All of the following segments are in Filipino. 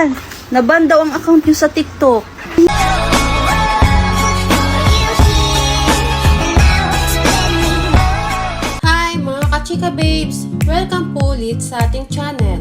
yan. Naban daw ang account niyo sa TikTok. Hi mga kachika babes! Welcome po ulit sa ating channel.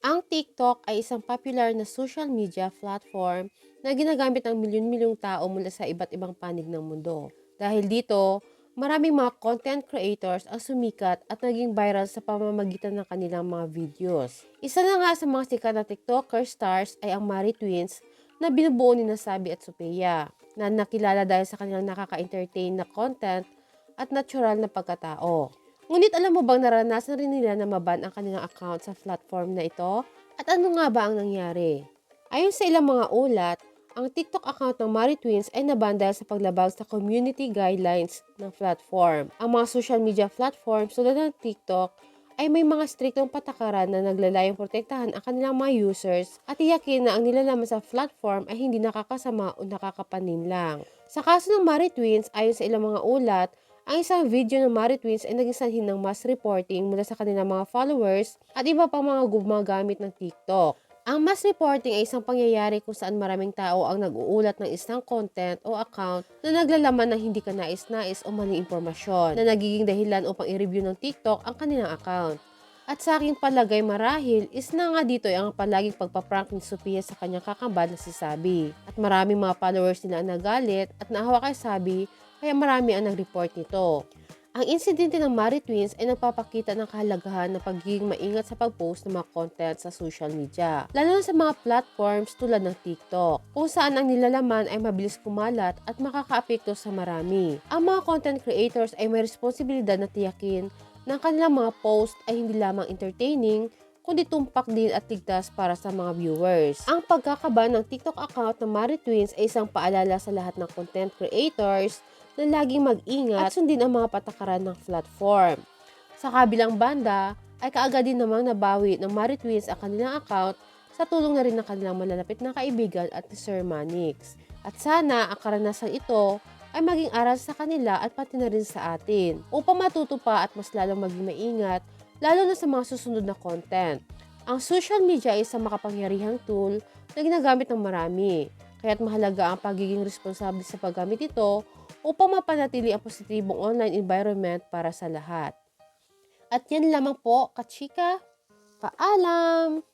Ang TikTok ay isang popular na social media platform na ginagamit ng milyon-milyong tao mula sa iba't ibang panig ng mundo. Dahil dito, maraming mga content creators ang sumikat at naging viral sa pamamagitan ng kanilang mga videos. Isa na nga sa mga sikat na TikToker stars ay ang Mari Twins na binubuo ni Nasabi at Sophia na nakilala dahil sa kanilang nakaka-entertain na content at natural na pagkatao. Ngunit alam mo bang naranasan rin nila na maban ang kanilang account sa platform na ito? At ano nga ba ang nangyari? Ayon sa ilang mga ulat, ang TikTok account ng Mari Twins ay naban dahil sa paglabag sa community guidelines ng platform. Ang mga social media platforms tulad ng TikTok ay may mga striktong patakaran na naglalayong protektahan ang kanilang mga users at tiyakin na ang nilalaman sa platform ay hindi nakakasama o nakakapanin lang. Sa kaso ng Mari Twins, ayon sa ilang mga ulat, ang isang video ng Mari Twins ay naging sanhin ng mass reporting mula sa kanilang mga followers at iba pang mga gumagamit ng TikTok. Ang mass reporting ay isang pangyayari kung saan maraming tao ang nag-uulat ng isang content o account na naglalaman ng hindi ka nais-nais o maling impormasyon na nagiging dahilan upang i-review ng TikTok ang kanilang account. At sa aking palagay marahil, is na nga dito ay ang palaging pagpaprank ni Sophia sa kanyang kakambal na si Sabi. At maraming mga followers nila ang nagalit at naawa kay Sabi kaya marami ang nag-report nito. Ang insidente ng Mari Twins ay nagpapakita ng kahalagahan ng pagiging maingat sa pag-post ng mga content sa social media. Lalo na sa mga platforms tulad ng TikTok, kung saan ang nilalaman ay mabilis kumalat at makakaapekto sa marami. Ang mga content creators ay may responsibilidad na tiyakin na ang kanilang mga post ay hindi lamang entertaining, kundi tumpak din at ligtas para sa mga viewers. Ang pagkakaban ng TikTok account ng Mari Twins ay isang paalala sa lahat ng content creators na laging mag-ingat at sundin ang mga patakaran ng platform. Sa kabilang banda, ay kaagad din namang nabawi ng Mari Twins ang kanilang account sa tulong na rin ng kanilang malalapit na kaibigan at ni Sir Manix. At sana ang karanasan ito ay maging aral sa kanila at pati na rin sa atin upang matuto pa at mas lalong maging maingat lalo na sa mga susunod na content. Ang social media ay isang makapangyarihang tool na ginagamit ng marami. Kaya't mahalaga ang pagiging responsable sa paggamit ito upang mapanatili ang positibong online environment para sa lahat. At yan lamang po, kachika. Paalam!